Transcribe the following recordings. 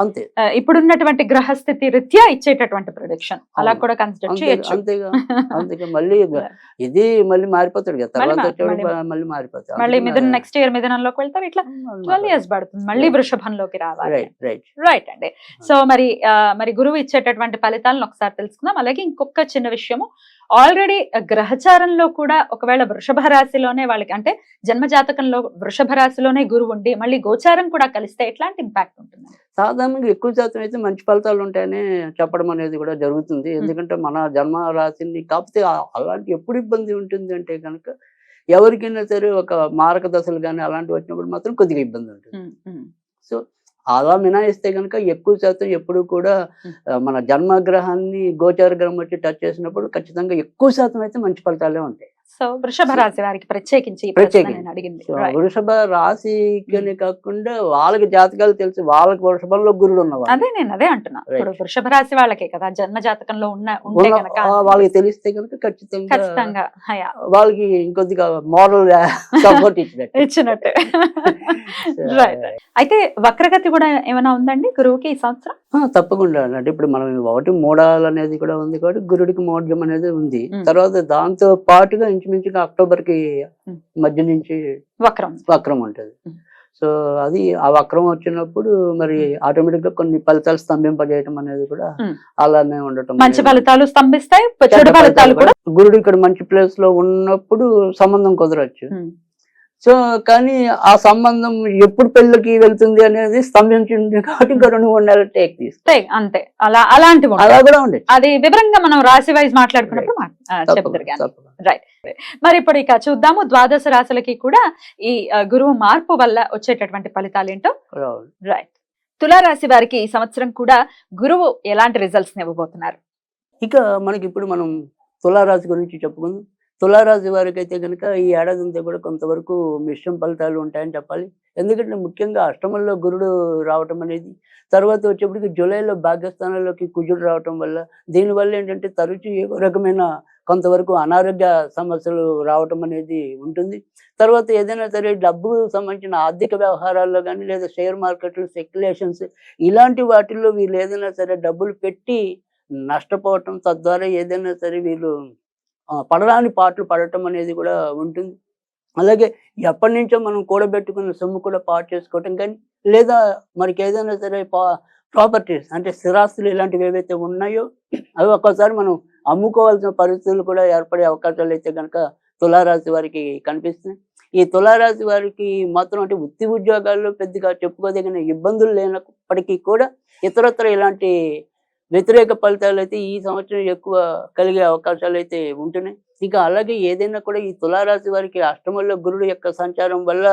అంతే. ఇప్పుడున్నటువంటి గ్రహస్థితి రీత్యా ఇచ్చేటటువంటి ప్రిడిక్షన్ అలా. కూడా కన్సిడర్ చేయొచ్చు. అంతేగా అందుకే మళ్ళీ ఇది మళ్ళీ మారిపోతాడు కదా తర్వాత మళ్ళీ- మారిపోతాడు. మళ్ళీ మిథున్ నెక్స్ట్ ఇయర్ మిథునంలోకి వెళ్తారు ఇట్లా ట్వెల్వ్ ఇయర్స్ పడుతుంది. మళ్ళీ. వృషభంలోకి రావాలి. రైట్ అండి. సో మరి మరి గురువు ఇచ్చేటటువంటి ఫలితాలను ఒకసారి తెలుసుకుందాం. అలాగే ఇంకొక చిన్న విషయము. ఆల్రెడీ గ్రహచారంలో కూడా ఒకవేళ వృషభ రాశిలోనే వాళ్ళకి అంటే జన్మ జాతకంలో వృషభ రాశిలోనే గురువు ఉండి మళ్ళీ గోచారం కూడా కలిస్తే ఎట్లాంటి ఇంపాక్ట్ ఉంటుంది సాధారణంగా ఎక్కువ శాతం అయితే మంచి ఫలితాలు ఉంటాయని చెప్పడం అనేది కూడా జరుగుతుంది. ఎందుకంటే మన జన్మ రాశిని కాకపోతే అలాంటి ఎప్పుడు ఇబ్బంది ఉంటుంది అంటే కనుక ఎవరికైనా సరే ఒక మారక దశలు కానీ అలాంటివి వచ్చినప్పుడు మాత్రం కొద్దిగా ఇబ్బంది ఉంటుంది. సో అలా మినాయిస్తే కనుక ఎక్కువ శాతం ఎప్పుడు కూడా మన జన్మగ్రహాన్ని గోచార గ్రహం వచ్చి టచ్ చేసినప్పుడు ఖచ్చితంగా ఎక్కువ శాతం అయితే మంచి ఫలితాలే ఉంటాయి. సో వృషభ రాశి వారికి ప్రత్యేకించి అడిగింది. వృషభ రాశికనే కాకుండా వాళ్ళకి జాతకాలు తెలిసి వాళ్ళకి వృషభంలో గురుడు ఉన్నవాళ్ళు అదే నేను అదే అంటున్నా. ఇప్పుడు వృషభ రాశి వాళ్ళకే కదా జన్మ జాతకంలో ఉన్న ఉంటే కనుక వాళ్ళకి తెలిస్తే కనుక ఖచ్చితంగా ఖచ్చితంగా వాళ్ళకి ఇంకొద్దిగా మోరల్ సపోర్ట్ ఇచ్చినట్టు. ఇచ్చినట్టు. రైట్ అయితే వక్రగతి కూడా ఏమైనా ఉందండి? గురువుకి ఈ సంవత్సరం? తప్పకుండా అంటే ఇప్పుడు మనం ఒకటి మూడాలు అనేది కూడా ఉంది కాబట్టి గురుడికి మోడ్యం అనేది ఉంది. తర్వాత దాంతో పాటుగా ఇంచుమించుగా అక్టోబర్కి Hmm. మధ్య నుంచి వక్రం వక్రం ఉంటుంది. సో అది ఆ వక్రం వచ్చినప్పుడు మరి ఆటోమేటిక్గా కొన్ని ఫలితాలు స్తంభింపజేయటం అనేది కూడా. అలానే ఉండటం మంచి. ఫలితాలు స్తంభిస్తాయి గురుడు ఇక్కడ మంచి ప్లేస్లో ఉన్నప్పుడు సంబంధం కుదరచ్చు సో కానీ ఆ సంబంధం ఎప్పుడు పెళ్ళికి వెళ్తుంది అనేది స్తంభించింది కాబట్టి ఇంకా రెండు మూడు నెలలు టేక్ తీసుకు అంతే. అలా ఉంటాయి. అలా కూడా ఉండేది అది వివరంగా మనం రాశి వైజ్ మాట్లాడుకున్నప్పుడు కానీ. మరి ఇప్పుడు ఇక చూద్దాము ద్వాదశ రాశులకి కూడా ఈ గురువు మార్పు వల్ల వచ్చేటటువంటి ఫలితాలు ఏంటో? రైట్ తులారాశి వారికి ఈ సంవత్సరం కూడా గురువు ఎలాంటి రిజల్ట్స్ ఇవ్వబోతున్నారు? ఇక మనకి ఇప్పుడు మనం తులారాశి గురించి చెప్పుకుందాం. తులారాశి వారికి అయితే కనుక ఈ ఏడాది అంతా కూడా కొంతవరకు మిశ్రమ ఫలితాలు ఉంటాయని చెప్పాలి. ఎందుకంటే ముఖ్యంగా అష్టమంలో గురుడు రావటం అనేది తర్వాత వచ్చేప్పటికి జూలైలో భాగ్యస్థానంలోకి కుజుడు రావటం వల్ల దీనివల్ల ఏంటంటే తరచూ ఏ రకమైన కొంతవరకు అనారోగ్య సమస్యలు రావటం అనేది ఉంటుంది. తర్వాత ఏదైనా సరే డబ్బు సంబంధించిన ఆర్థిక వ్యవహారాల్లో కానీ లేదా షేర్ మార్కెట్లు స్పెక్యులేషన్స్ ఇలాంటి వాటిల్లో వీళ్ళు ఏదైనా సరే డబ్బులు పెట్టి నష్టపోవటం తద్వారా ఏదైనా సరే వీళ్ళు పడరాని పాటలు పడటం అనేది కూడా ఉంటుంది. అలాగే ఎప్పటి నుంచో మనం కూడబెట్టుకున్న సొమ్ము కూడా పాటు చేసుకోవటం కానీ లేదా మనకి ఏదైనా సరే ప్రాపర్టీస్ అంటే స్థిరాస్తులు ఇలాంటివి ఏవైతే ఉన్నాయో అవి ఒక్కోసారి మనం అమ్ముకోవాల్సిన పరిస్థితులు కూడా ఏర్పడే అవకాశాలు అయితే కనుక తులారాశి వారికి కనిపిస్తున్నాయి. ఈ తులారాశి వారికి మాత్రం అంటే వృత్తి ఉద్యోగాల్లో పెద్దగా చెప్పుకోదగిన ఇబ్బందులు లేనప్పటికీ కూడా ఇతరత్ర ఇలాంటి వ్యతిరేక ఫలితాలు అయితే ఈ సంవత్సరం ఎక్కువ కలిగే అవకాశాలు అయితే ఉంటున్నాయి. ఇంకా అలాగే ఏదైనా కూడా ఈ తులారాశి వారికి అష్టమంలో గురుడు యొక్క సంచారం వల్ల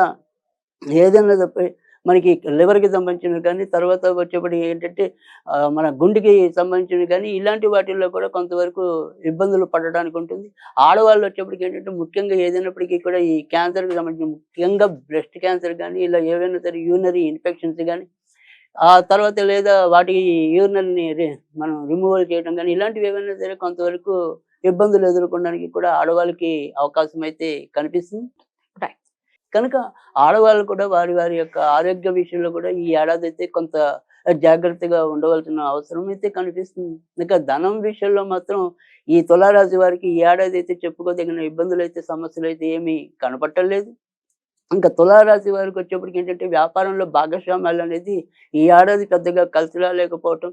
ఏదైనా తప్ప- మనకి లివర్కి సంబంధించినవి కానీ తర్వాత వచ్చేప్పటి ఏంటంటే మన గుండెకి సంబంధించినవి కానీ ఇలాంటి వాటిల్లో కూడా కొంతవరకు ఇబ్బందులు పడడానికి ఉంటుంది. ఆడవాళ్ళు వచ్చేప్పటికి ఏంటంటే ముఖ్యంగా ఏదైనప్పటికీ కూడా ఈ క్యాన్సర్కి సంబంధించిన ముఖ్యంగా బ్రెస్ట్ క్యాన్సర్ కానీ ఇలా ఏవైనా సరే యూనరీ ఇన్ఫెక్షన్స్ కానీ ఆ తర్వాత లేదా వాటి యూరినల్ని మనం రిమూవల్ చేయడం కానీ ఇలాంటివి ఏమైనా సరే కొంతవరకు ఇబ్బందులు ఎదుర్కొనడానికి కూడా ఆడవాళ్ళకి అవకాశం అయితే కనిపిస్తుంది. కనుక ఆడవాళ్ళు కూడా వారి వారి యొక్క ఆరోగ్య విషయంలో కూడా ఈ ఏడాది అయితే కొంత జాగ్రత్తగా ఉండవలసిన అవసరం అయితే కనిపిస్తుంది. ఇంకా ధనం విషయంలో మాత్రం ఈ తులారాశి వారికి ఈ ఏడాది అయితే చెప్పుకోదగిన ఇబ్బందులు అయితే సమస్యలు అయితే ఏమీ కనపట్టలేదు ఇంకా తులారాశి వారికి వచ్చేప్పటికి ఏంటంటే వ్యాపారంలో భాగస్వామ్యాలు అనేది ఈ ఏడాది పెద్దగా కలిసి రాలేకపోవటం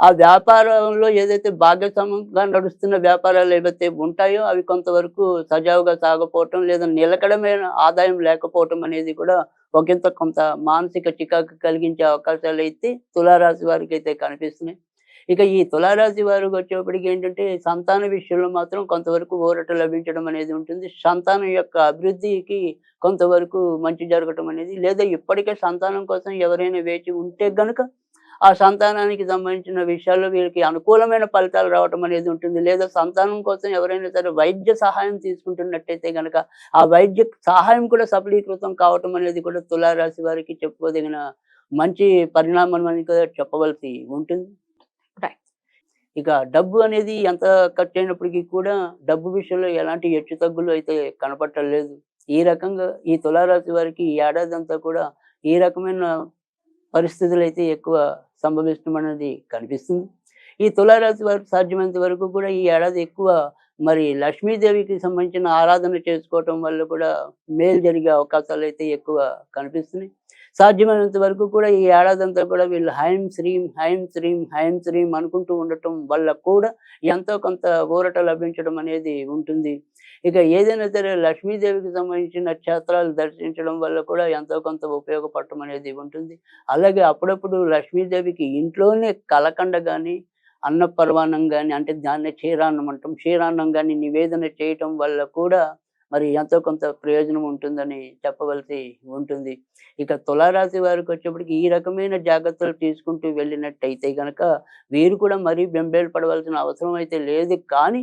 ఆ వ్యాపారంలో ఏదైతే భాగస్వామ్యంగా నడుస్తున్న వ్యాపారాలు ఏవైతే ఉంటాయో అవి కొంతవరకు సజావుగా సాగపోవటం లేదా నిలకడమైన ఆదాయం లేకపోవటం అనేది కూడా ఒకంత కొంత మానసిక చికాకు కలిగించే అవకాశాలు అయితే తులారాశి వారికి అయితే కనిపిస్తున్నాయి. ఇక ఈ తులారాశి వారు వచ్చేప్పటికి ఏంటంటే సంతాన విషయంలో మాత్రం కొంతవరకు ఊరట లభించడం అనేది ఉంటుంది. సంతానం యొక్క అభివృద్ధికి కొంతవరకు మంచి జరగటం అనేది లేదా ఇప్పటికే సంతానం కోసం ఎవరైనా వేచి ఉంటే గనుక ఆ సంతానానికి సంబంధించిన విషయాల్లో వీరికి అనుకూలమైన ఫలితాలు రావటం అనేది ఉంటుంది. లేదా సంతానం కోసం ఎవరైనా సరే వైద్య సహాయం తీసుకుంటున్నట్టయితే కనుక ఆ వైద్య సహాయం కూడా సఫలీకృతం కావటం అనేది కూడా తులారాశి వారికి చెప్పుకోదగిన మంచి పరిణామం అని కూడా చెప్పవలసి ఉంటుంది. ఇక డబ్బు అనేది ఎంత ఖర్చు అయినప్పటికీ కూడా డబ్బు విషయంలో ఎలాంటి హెచ్చు తగ్గులు అయితే కనపట్టలేదు ఈ రకంగా ఈ తులారాశి వారికి ఈ ఏడాది అంతా కూడా ఈ రకమైన పరిస్థితులు అయితే ఎక్కువ సంభవిస్తామన్నది కనిపిస్తుంది. ఈ తులారాశి వారికి సాధ్యమైనంత వరకు కూడా ఈ ఏడాది ఎక్కువ మరి లక్ష్మీదేవికి సంబంధించిన ఆరాధన చేసుకోవటం వల్ల కూడా మేలు జరిగే అవకాశాలు అయితే ఎక్కువ కనిపిస్తున్నాయి. సాధ్యమైనంత వరకు కూడా ఈ ఏడాది అంతా కూడా వీళ్ళు హైం శ్రీం హైం శ్రీం హైం శ్రీం అనుకుంటూ ఉండటం వల్ల కూడా ఎంతో కొంత ఊరట లభించడం అనేది ఉంటుంది. ఇక ఏదైనా సరే లక్ష్మీదేవికి సంబంధించిన క్షేత్రాలు దర్శించడం వల్ల కూడా ఎంతో కొంత ఉపయోగపడటం అనేది ఉంటుంది. అలాగే అప్పుడప్పుడు లక్ష్మీదేవికి ఇంట్లోనే కలకండ కానీ అన్న పర్వాణం కానీ అంటే దాన్ని క్షీరాన్నం అంటాం. క్షీరాన్నం కానీ నివేదన చేయటం వల్ల కూడా మరి ఎంతో కొంత ప్రయోజనం ఉంటుందని చెప్పవలసి ఉంటుంది. ఇక తులారాశి వారికి వచ్చేప్పటికి ఈ రకమైన జాగ్రత్తలు తీసుకుంటూ వెళ్ళినట్టయితే గనక వీరు కూడా మరీ బెంబేలు పడవలసిన అవసరం అయితే లేదు. కానీ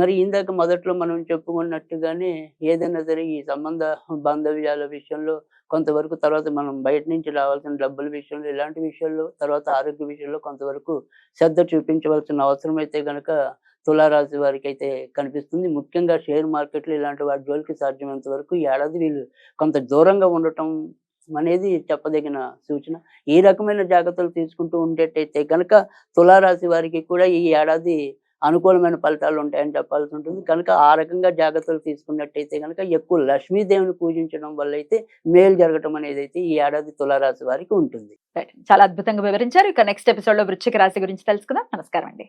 మరి ఇందాక మొదట్లో మనం చెప్పుకున్నట్టుగానే ఏదైనా సరే ఈ సంబంధ బాంధవ్యాల విషయంలో కొంతవరకు తర్వాత మనం బయట నుంచి రావాల్సిన డబ్బుల విషయంలో ఇలాంటి విషయాల్లో తర్వాత ఆరోగ్య విషయంలో కొంతవరకు శ్రద్ధ చూపించవలసిన అవసరం అయితే గనక తులారాశి వారికి అయితే కనిపిస్తుంది. ముఖ్యంగా షేర్ మార్కెట్లు ఇలాంటి వాటి జోలికి సాధ్యమైనంత వరకు ఈ ఏడాది వీళ్ళు కొంత దూరంగా ఉండటం అనేది చెప్పదగిన సూచన. ఈ రకమైన జాగ్రత్తలు తీసుకుంటూ ఉండేటైతే కనుక తులారాశి వారికి కూడా ఈ ఏడాది అనుకూలమైన ఫలితాలు ఉంటాయని చెప్పాల్సి ఉంటుంది. కనుక ఆ రకంగా జాగ్రత్తలు తీసుకున్నట్టయితే కనుక ఎక్కువ లక్ష్మీదేవిని పూజించడం వల్ల అయితే మేలు జరగటం అనేది అయితే ఈ ఏడాది తులారాశి వారికి ఉంటుంది. చాలా అద్భుతంగా వివరించారు. ఇక నెక్స్ట్ ఎపిసోడ్లో వృచ్చిక రాశి గురించి తెలుసుకుందాం. నమస్కారం అండి.